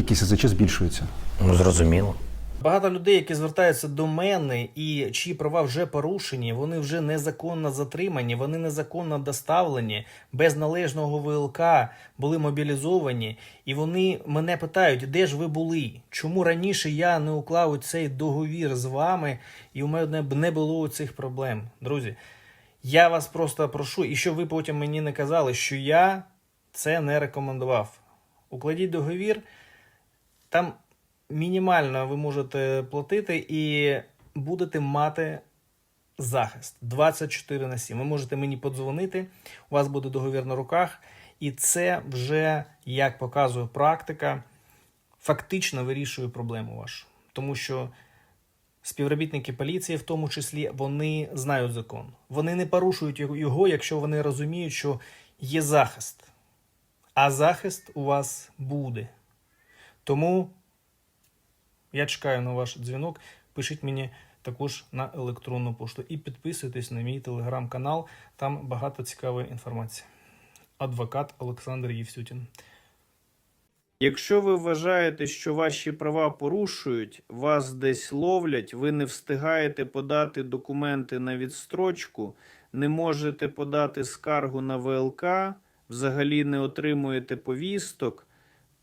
Які СЗЧ збільшуються. Ну, зрозуміло. Багато людей, які звертаються до мене і чиї права вже порушені, вони вже незаконно затримані, вони незаконно доставлені, без належного ВЛК були мобілізовані, і вони мене питають, де ж ви були? Чому раніше я не уклав цей договір з вами, і у мене б не було цих проблем. Друзі, я вас просто прошу, і щоб ви потім мені не казали, що я це не рекомендував. Укладіть договір, там мінімально ви можете платити і будете мати захист 24 на 7. Ви можете мені подзвонити, у вас буде договір на руках, і це вже, як показує практика, фактично вирішує проблему вашу. Тому що співробітники поліції, в тому числі, вони знають закон. Вони не порушують його, якщо вони розуміють, що є захист. А захист у вас буде. Тому я чекаю на ваш дзвінок. Пишіть мені також на електронну пошту і підписуйтесь на мій телеграм-канал. Там багато цікавої інформації. Адвокат Олександр Євсютін. Якщо ви вважаєте, що ваші права порушують, вас десь ловлять, ви не встигаєте подати документи на відстрочку, не можете подати скаргу на ВЛК, взагалі не отримуєте повісток,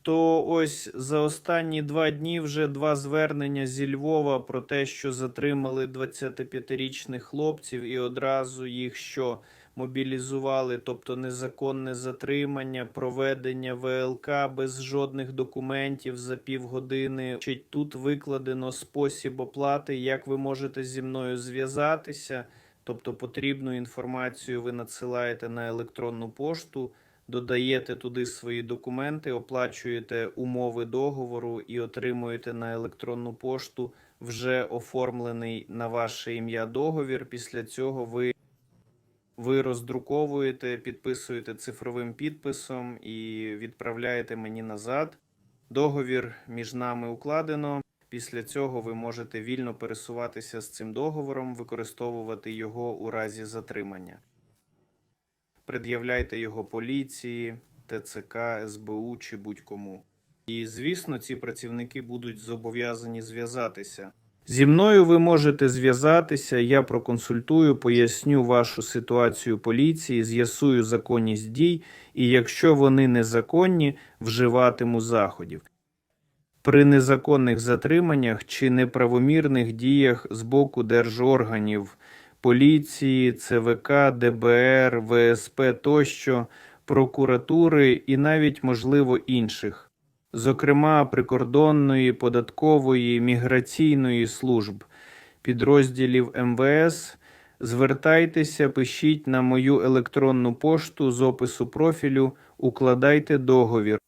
то ось за останні два дні вже два звернення зі Львова про те, що затримали 25-річних хлопців і одразу їх що мобілізували, тобто незаконне затримання, проведення ВЛК без жодних документів за півгодини. Чи тут викладено спосіб оплати, як ви можете зі мною зв'язатися? Тобто потрібну інформацію ви надсилаєте на електронну пошту, додаєте туди свої документи, оплачуєте умови договору і отримуєте на електронну пошту вже оформлений на ваше ім'я договір. Після цього ви ви роздруковуєте, підписуєте цифровим підписом і відправляєте мені назад. Договір між нами укладено. Після цього ви можете вільно пересуватися з цим договором, використовувати його у разі затримання. Пред'являйте його поліції, ТЦК, СБУ чи будь-кому. І, звісно, ці працівники будуть зобов'язані зв'язатися. Зі мною ви можете зв'язатися, я проконсультую, поясню вашу ситуацію поліції, з'ясую законність дій, і якщо вони незаконні, вживатиму заходів. При незаконних затриманнях чи неправомірних діях з боку держорганів, поліції, ЦВК, ДБР, ВСП тощо, прокуратури і навіть, можливо, інших зокрема прикордонної, податкової, міграційної служб, підрозділів МВС. Звертайтеся, пишіть на мою електронну пошту з опису профілю, укладайте договір.